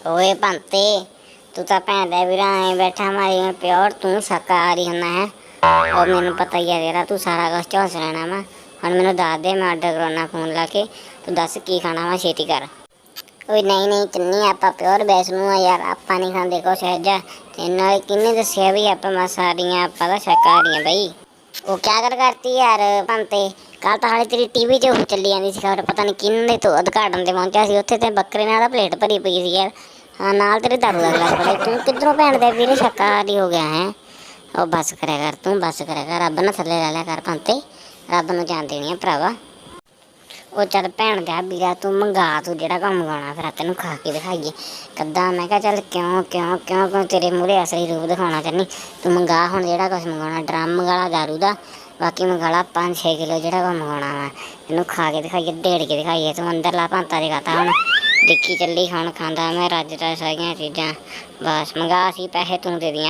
ਓਏ ਭੰਤੇ, ਤੂੰ ਤਾਂ ਭੈਣ ਦਾ ਵੀਰਾ ਐ ਬੈਠਾ ਮਾਰੀ ਮੈਂ ਪਿਓਰ, ਤੂੰ ਸ਼ਾਕਾਹਾਰੀ ਹੁੰਦਾ ਹੈ। ਉਹ ਮੈਨੂੰ ਪਤਾ ਹੀ ਹੈ ਤੇਰਾ, ਤੂੰ ਸਾਰਾ ਕੁਝ ਝੋਸ ਲੈਣਾ ਵਾ। ਹੁਣ ਮੈਨੂੰ ਦੱਸ ਦੇ, ਮੈਂ ਆਰਡਰ ਕਰਾਉਣਾ ਫੋਨ ਲਾ ਕੇ ਤੂੰ ਦੱਸ ਕੀ ਖਾਣਾ ਵਾ, ਛੇਤੀ ਕਰ। ਓਏ ਨਹੀਂ ਨਹੀਂ, ਚੰਨੀ, ਆਪਾਂ ਪਿਓਰ ਵੈਸ਼ਨੂੰ ਆ ਯਾਰ, ਆਪਾਂ ਨਹੀਂ ਖਾਂਦੇ ਕੁਛ ਇਹੋ ਜਿਹਾ। ਤੇ ਨਾਲੇ ਕਿੰਨੇ ਦੱਸਿਆ ਵੀ ਆਪਾਂ ਮਾਸਾਰੀਆਂ ਆਪਾਂ ਤਾਂ ਸ਼ਾਕਾਹਾਰੀਆਂ ਬਈ। ਉਹ ਕਿਆ ਗੱਲ ਕਰਤੀ ਯਾਰ, ਭੰਤੇ? ਕੱਲ ਤਾਂ ਹਾਲੇ ਤੇਰੀ ਟੀਵੀ 'ਚ ਉਹ ਚੱਲੀ ਜਾਂਦੀ ਸੀ, ਖਬਰ, ਪਤਾ ਨਹੀਂ ਕਿੰਨੇ ਤੋਂ ਉਦਘਾਟਨ ਤੇ ਪਹੁੰਚਿਆ ਸੀ। ਉੱਥੇ ਤੇ ਬੱਕਰੇ ਨਾਲ ਪਲੇਟ ਭਰੀ ਪਈ ਸੀ ਯਾਰ। ਨਾਲ ਤੇਰੇ ਦਾਰੂ ਦਾ ਗਲਾਸ ਫੜਿਆ ਤੂੰ ਕਿੱਧਰੋਂ ਭੈਣ ਦੇ ਵੀਰੇ ਸ਼ਾਕਾਹਾਰੀ ਹੋ ਗਿਆ ਹੈ? ਉਹ ਬਸ ਕਰਿਆ ਕਰ ਤੂੰ, ਬਸ ਕਰਿਆ ਕਰ। ਰੱਬ ਨਾ ਥੱਲੇ ਲੈ ਲਿਆ ਕਰ ਭੰਤੇ। ਰੱਬ ਨੂੰ ਜਾਣ ਦੇਣੀ ਆ ਭਰਾਵਾ। ਉਹ ਚੱਲ ਭੈਣ ਦਾ ਵੀਰਾ ਤੂੰ ਮੰਗਾ, ਤੂੰ ਜਿਹੜਾ ਕੰਮ ਮੰਗਾਉਣਾ ਫਿਰ ਤੈਨੂੰ ਖਾ ਕੇ ਦਿਖਾਈਏ। ਕੱਦਾ ਮੈਂ ਕਿਹਾ ਚੱਲ ਕਿਉਂ ਕਿਉਂ ਕਿਉਂ ਕਿਉਂ ਤੇਰੇ ਮੂਹਰੇ ਅਸਲੀ ਰੂਪ ਦਿਖਾਉਣਾ ਚਾਹਨੀ ਤੂੰ ਮੰਗਾ, ਹੁਣ ਜਿਹੜਾ ਕੁਝ ਮੰਗਾਉਣਾ, ਡਰਮ ਮੰਗਾਲਾ ਦਾਰੂ ਦਾ। ਬਾਕੀ ਮੰਗਾਲਾ 5-6 ਕਿਲੋ ਜਿਹੜਾ ਕੁਝ ਮੰਗਾਉਣਾ ਵਾ। ਤੈਨੂੰ ਖਾ ਕੇ ਦਿਖਾਈਏ, ਡੇੜ ਕੇ ਦਿਖਾਈਏ। ਤੂੰ ਅੰਦਰ ਲਾ ਭਾਂਤਾ ਦਿਖਾਤਾ ਹੁਣ। ਦੇਖੀ ਚੱਲੀ ਹੁਣ ਖਾਂਦਾ ਮੈਂ, ਰੱਜ ਦਾ ਸਾਰੀਆਂ ਚੀਜ਼ਾਂ। ਬਸ ਮੰਗਾ ਸੀ ਪੈਸੇ ਤੂੰ ਦੇ ਦੀਆਂ